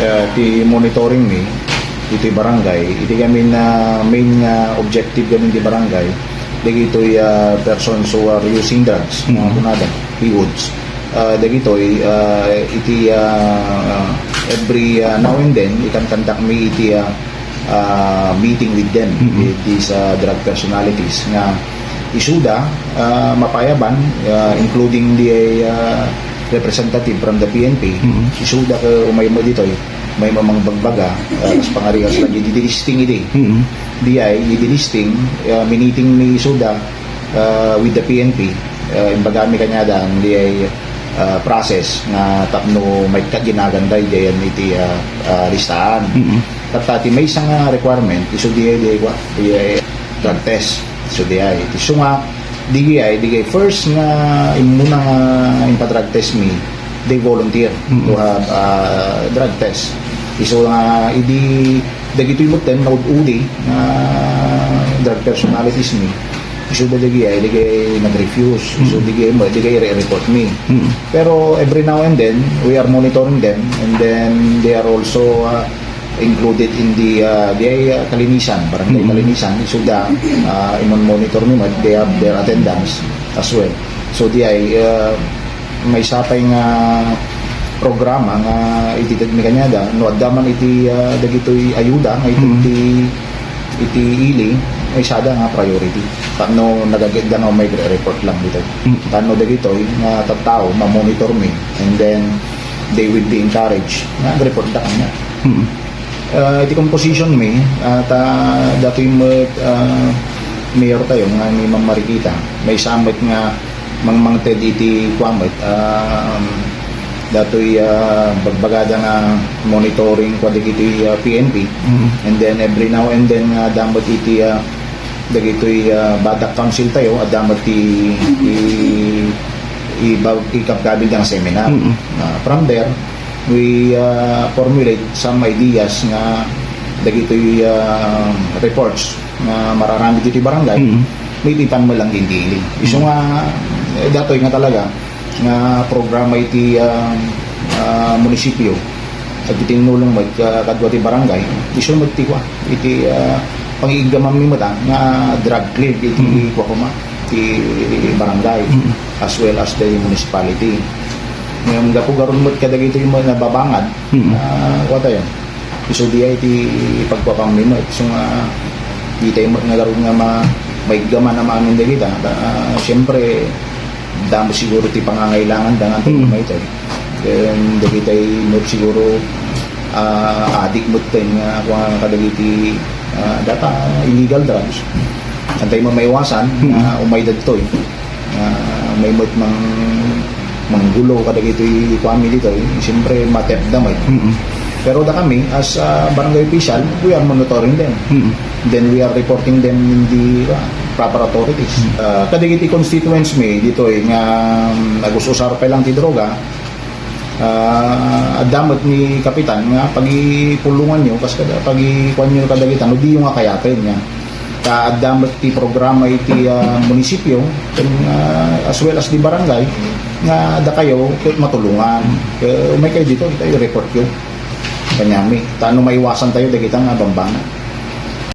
uh, ti monitoring mi iti barangay iti kami na main nga objective gamin ti barangay dagitoy uh, persons who are using drugs mga Mhm. kunada PWODs uh, dagitoy uh, iti uh, every uh, now and then ikan conduct mi iti uh, uh, meeting with them Mhm. with these uh, drug personalities nga isuda uh, mapayaban uh, including the uh, representative from the PNP Mhm. isuda ka umay mo dito may mamang bagbaga uh, kas pangarigas lagi di listing iti Mm-hmm. di ay di listing uh, miniting ni isuda uh, with the PNP uh, imbagami kanya dan di ay uh, process nga tapno may kaginaganday dayan iti uh, uh, listahan Mm-hmm. Tapati may isang nga requirement, iso di ay di ay, di ay drug test. Iso di ay. Iso nga, di ay, di ay first nga imuna nga impa-drug test me, they volunteer to Mhm. have uh, drug test. Iso nga, idi, dagito yung mutem na udi nga drug personalities me. Iso da di ay, ay nag-refuse. Iso di ay mo, ay re-report me. Mm-hmm. Pero every now and then, we are monitoring them and then they are also uh, included in the uh, the uh, kalinisan, barangay Mhm. kalinisan. So da uh, imon monitor ni mat, they have their attendance as well. So di ay uh, may sapay nga programa nga ititid mi kanyada no addaman iti uh, dagitoy ayuda nga iti Mhm. iti iti ili may sada nga priority. Tano nagaganda nga may report lang dito. Mhm. tano dagitoy nga tattao ma-monitor mi and then they will be encouraged nga report da kanya. Mm-hmm. uh, iti composition mi at uh, datoy mo uh, mayor tayo nga ni Ma'am Marikita. May samit nga mangmangted iti kwamit um, datoy uh, bagbagada nga monitoring kwa iti uh, PNP Mm-hmm. and then every now and then nga damot iti uh, dagitoy uh, badak council tayo at damot ti i i ikapkabil ng seminar Mhm. Uh, from there we uh, formulate some ideas nga dagitoy uh, reports nga mararami dito barangay Mhm. may tipan mo lang hindi iso nga eh, datoy nga talaga nga programa iti uh, uh, munisipyo. At itinulong mo uh, kadwa ti barangay iso mo ti kwa iti uh, pangigamam mi mata nga drug clear iti kwa kuma ti barangay Mhm. as well as the municipality. Ngayon gapo garon mo kada ito yung mga nababangad Mhm. na wata yun. Iso di ay ti pagpapang mi mo iso nga di tayo nga garon nga ma may gama na maamin da kita. Uh, siyempre damo siguro ti pangangailangan da nga tayo Mhm. may tayo then da kita mo siguro uh, adik mo tayo nga kung kadagiti uh, data illegal drugs antay mo maiwasan na umay dagtoy na may mo't mang manggulo kada ito yung family dito eh. siyempre matep damay Mm-hmm. pero da kami as a barangay official we are monitoring them Mm-hmm. then we are reporting them in the uh, proper authorities. Uh, kadagiti constituents mi dito eh nga um, nagususar pa lang ti droga. Uh, damot ni kapitan nga pagipulungan nyo kas kada pagikuan nyo kadagitan di yung nga kayakin nga. Ka damot ti programa iti uh, munisipyo ken, uh, as well as di barangay nga da kayo matulungan. Kaya umay kayo dito tayo report yo kanyami. Tano maiwasan tayo dagita nga bambana